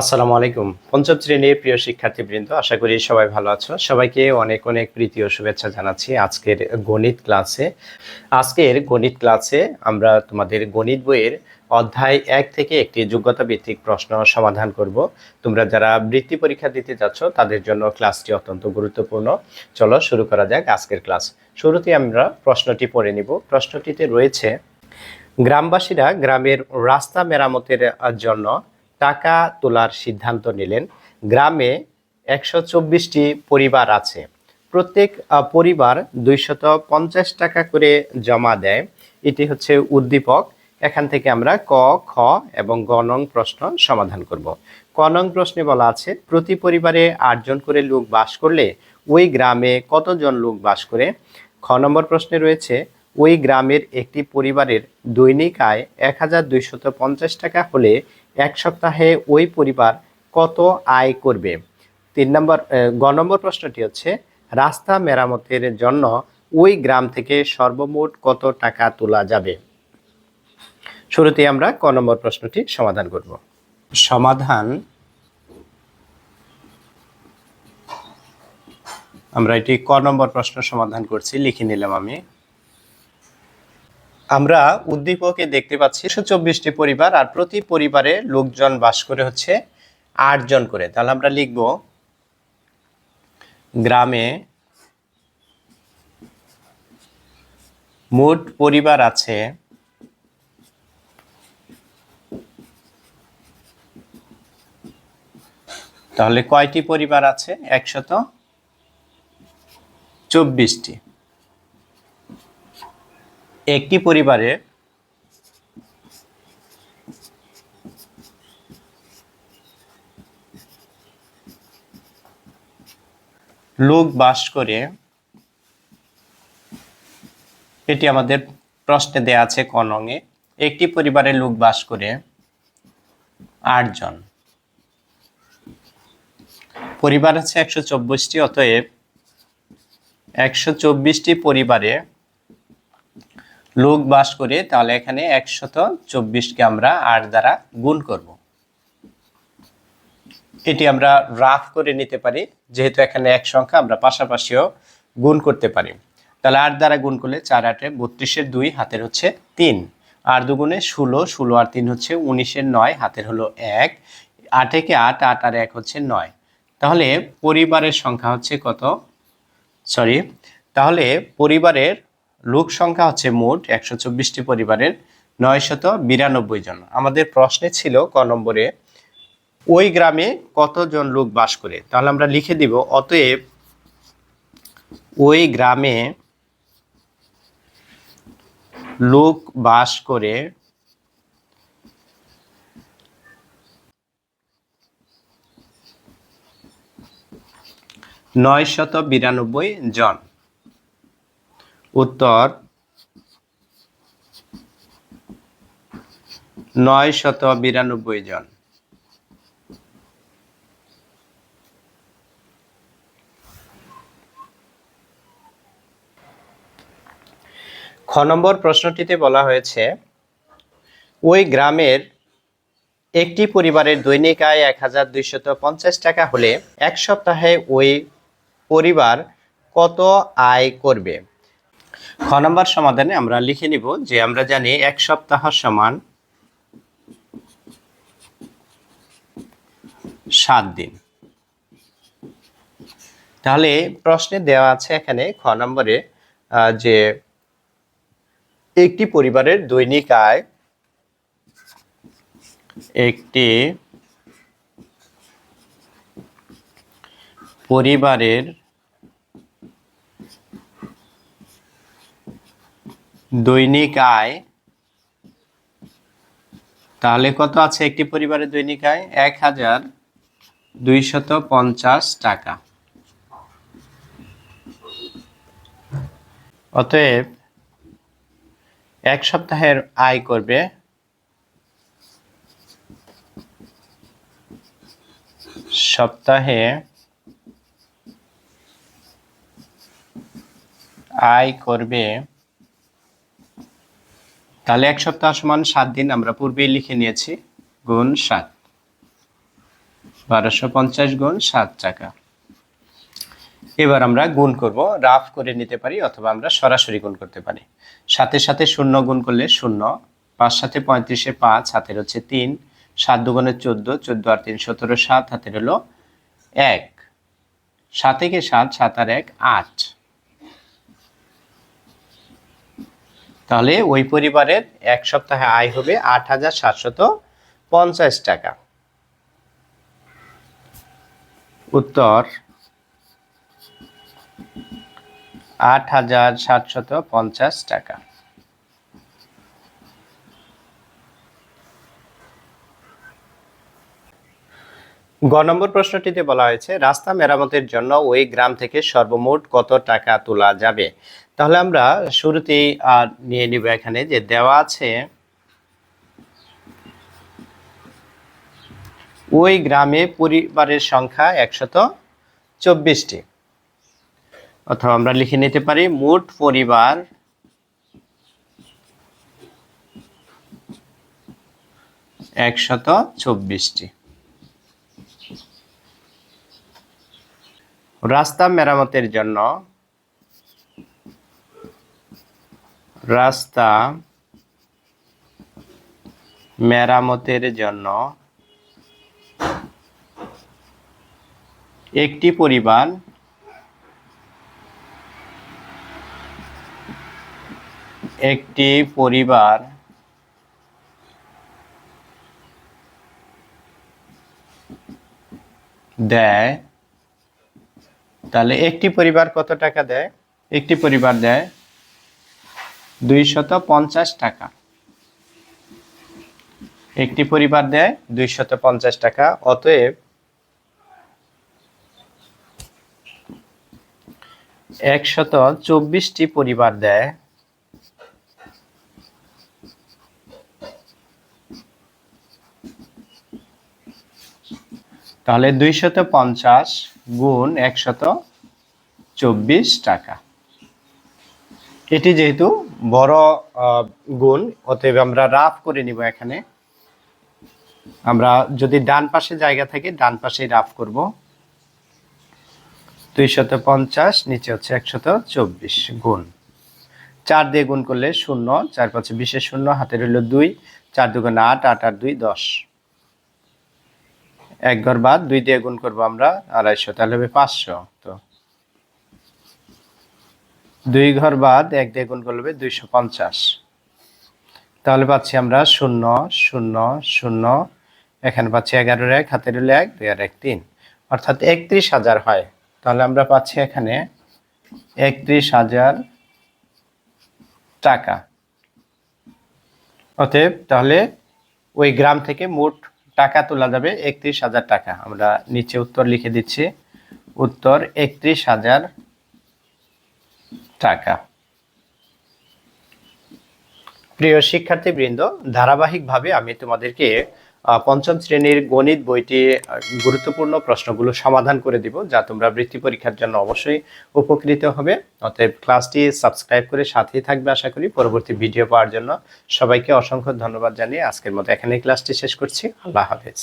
আসসালামু আলাইকুম। পঞ্চম শ্রেণির প্রিয় শিক্ষার্থীবৃন্দ, আশা করি সবাই ভালো আছো। সবাইকে অনেক অনেক প্রীতি ও শুভেচ্ছা জানাচ্ছি আজকের গণিত ক্লাসে। আজকের গণিত ক্লাসে আমরা তোমাদের গণিত বইয়ের অধ্যায় এক থেকে একটি যোগ্যতা ভিত্তিক প্রশ্ন সমাধান করব। তোমরা যারা বৃত্তি পরীক্ষা দিতে যাচ্ছ, তাদের জন্য ক্লাসটি অত্যন্ত গুরুত্বপূর্ণ। চলো শুরু করা যাক আজকের ক্লাস। শুরুতে আমরা প্রশ্নটি পড়ে নিব। প্রশ্নটিতে রয়েছে, গ্রামবাসীরা গ্রামের রাস্তা মেরামতের জন্য টাকা তোলার সিদ্ধান্ত নিলেন। গ্রামে একশো চব্বিশটি পরিবার আছে। প্রত্যেক পরিবার দুইশত পঞ্চাশ টাকা করে জমা দেয়। এটি হচ্ছে উদ্দীপক। এখান থেকে আমরা ক, খ এবং গ নং প্রশ্ন সমাধান করব। ক নং প্রশ্নে বলা আছে, প্রতি পরিবারে আটজন করে লোক বাস করলে ওই গ্রামে কতজন লোক বাস করে? খ নম্বর প্রশ্নে রয়েছে, ওই গ্রামের একটি পরিবারের দৈনিক আয় এক টাকা হলে এক সপ্তাহে ওই পরিবার কত আয় করবে? তিন নম্বর গ নম্বর প্রশ্নটি হচ্ছে, রাস্তা মেরামতের জন্য ওই গ্রাম থেকে সর্বমোট কত টাকা তোলা যাবে? শুরুতে আমরা ক নম্বর প্রশ্নটি সমাধান করব। সমাধান আমরা এটি ক নম্বর প্রশ্ন সমাধান করছি, লিখে নিলাম আমি। আমরা উদ্দীপকে দেখতে পাচ্ছি একশো চব্বিশটি পরিবার আর প্রতি পরিবারে লোকজন বাস করে হচ্ছে আটজন করে। তাহলে আমরা লিখব গ্রামে মোট পরিবার আছে তাহলে কয়টি পরিবার আছে? একশত চব্বিশটি। একটি পরিবারে লোক বাস করে, এটি আমাদের প্রশ্নে দেয়া আছে কনঙে একটি পরিবারে লোক বাস করে আটজন পরিবার আছে একশো চব্বিশটি, অতএব একশো চব্বিশটি পরিবারে লোক বাস করে, তাহলে এখানে একশত চব্বিশকে আমরা আট দ্বারা গুণ করব। এটি আমরা রাফ করে নিতে পারি, যেহেতু এখানে এক সংখ্যা, আমরা পাশাপাশিও গুণ করতে পারি। তাহলে আট দ্বারা গুণ করলে চার আটে বত্রিশের দুই, হাতের হচ্ছে তিন। আর দুগুণে ষোলো ষোলো আর তিন হচ্ছে উনিশের নয়, হাতের হলো এক। আটে কে আট আট আর এক হচ্ছে নয়। তাহলে পরিবারের সংখ্যা হচ্ছে কত? সরি, তাহলে পরিবারের লোক সংখ্যা হচ্ছে মোট একশো চব্বিশটি পরিবারের নয়শত বিরানব্বই জন। আমাদের প্রশ্নে ছিল ক নম্বরে, ওই গ্রামে কতজন লোক বাস করে? তাহলে আমরা লিখে দিব, অতএব ওই গ্রামে লোক বাস করে নয়শত বিরানব্বই জন। উত্তর, নয় শত বিরানব্বই জন। খ নম্বর প্রশ্নটিতে বলা হয়েছে, ওই গ্রামের একটি পরিবারের দৈনিক আয় এক হাজার দুইশত পঞ্চাশ টাকা হলে এক সপ্তাহে ওই পরিবার কত আয় করবে? খ নম্বর সমাধানে আমরা লিখে নিব যে আমরা জানি এক সপ্তাহ সমান সাত দিন। তাহলে প্রশ্নে দেওয়া আছে এখানে খ নম্বরে যে একটি পরিবারের দৈনিক আয় একটি পরিবারের দৈনিক আয়। তাহলে কত আছে একটি পরিবারের দৈনিক আয়? এক হাজার দুইশত পঞ্চাশ টাকা। অতএব এক সপ্তাহের আয় করবে সপ্তাহে আয় করবে তাহলে এক সপ্তাহ সমান সাত দিন আমরা পূর্বেই লিখে নিয়েছি, গুণ সাত। বারোশো পঞ্চাশ গুণ সাত টাকা। এবার আমরা গুণ করব, রাফ করে নিতে পারি অথবা আমরা সরাসরি গুণ করতে পারি। সাথে সাথে শূন্য গুণ করলে শূন্য, পাঁচ সাথে পঁয়ত্রিশে পাঁচ, হাতের হচ্ছে তিন, সাত দুগুণে চোদ্দ চোদ্দ আর তিন সতেরো, সাত, হাতের হলো এক। সাত থেকে সাত সাত আর এক, আট। তাহলে ওই পরিবারের এক সপ্তাহে আয় হবে আট হাজার সাতশত পঞ্চাশ টাকা। উত্তর, আট হাজার সাতশত পঞ্চাশ টাকা। গ নম্বর প্রশ্নটিতে বলা হয়েছে, রাস্তা মেরামতের জন্য ওই গ্রাম থেকে সর্বমোট কত টাকা তোলা যাবে? তাহলে আমরা শুরুতেই আর নিয়ে নিব এখানে যে দেওয়া আছে, ওই গ্রামে পরিবারের সংখ্যা একশত চব্বিশটি। অথবা আমরা লিখে নিতে পারি, মোট পরিবার একশত চব্বিশটি। রাস্তা মেরামতের জন্য রাস্তা মেরামতের জন্য একটি পরিবার একটি পরিবার দেয়। তাহলে একটি পরিবার কত টাকা দেয়? একটি পরিবার দেয় দুইশত পঞ্চাশ টাকা। একটি পরিবার দেয় দুইশত পঞ্চাশ টাকা, অতএব একশত চব্বিশটি পরিবার দেয়। তাহলে দুইশত পঞ্চাশ গুণ একশত চব্বিশ টাকা। এটি যেহেতু বড় গুণ, অতএব আমরা রাফ করে নিব এখানে। আমরা যদি ডান পাশে জায়গা থাকে, ডান পাশে রাফ করব। দুইশত পঞ্চাশ, নিচে হচ্ছে একশত চব্বিশ গুণ। চার দিয়ে গুণ করলে শূন্য, চার পাঁচে বিশের শূন্য, হাতে হইল দুই, চার দুগুণ আট আট আট দুই, দশ। এক ঘর বাদ, দুই দিয়ে গুণ করব আমরা আড়াইশো, তাহলে হবে পাঁচশো। তো দুই ঘর বাদ, এক দিয়ে গুণ করলে দুইশো পঞ্চাশ। তাহলে পাচ্ছি আমরা শূন্য শূন্য শূন্য। এখানে পাচ্ছি এগারোর এক, হাতের এক, দুই আর এক তিন। অর্থাৎ একত্রিশ হাজার হয়। তাহলে আমরা পাচ্ছি এখানে একত্রিশ হাজার টাকা। অতএব তাহলে ওই গ্রাম থেকে মোট টাকা তোলা যাবে একত্রিশ হাজার টাকা। আমরা নিচে উত্তর লিখে দিচ্ছি। উত্তর একত্রিশ হাজার টাকা। প্রিয় শিক্ষার্থী শিক্ষার্থীবৃন্দ, ধারাবাহিকভাবে আমি তোমাদেরকে পঞ্চম শ্রেণির গণিত বইটি গুরুত্বপূর্ণ প্রশ্নগুলো সমাধান করে দিব, যা তোমরা বৃত্তি পরীক্ষার জন্য অবশ্যই উপকৃত হবে। অতএব ক্লাসটি সাবস্ক্রাইব করে সাথেই থাকবে, আশা করি। পরবর্তী ভিডিও পাওয়ার জন্য সবাইকে অসংখ্য ধন্যবাদ জানিয়ে আজকের মতো এখানে ক্লাসটি শেষ করছি। আল্লাহ হাফেজ।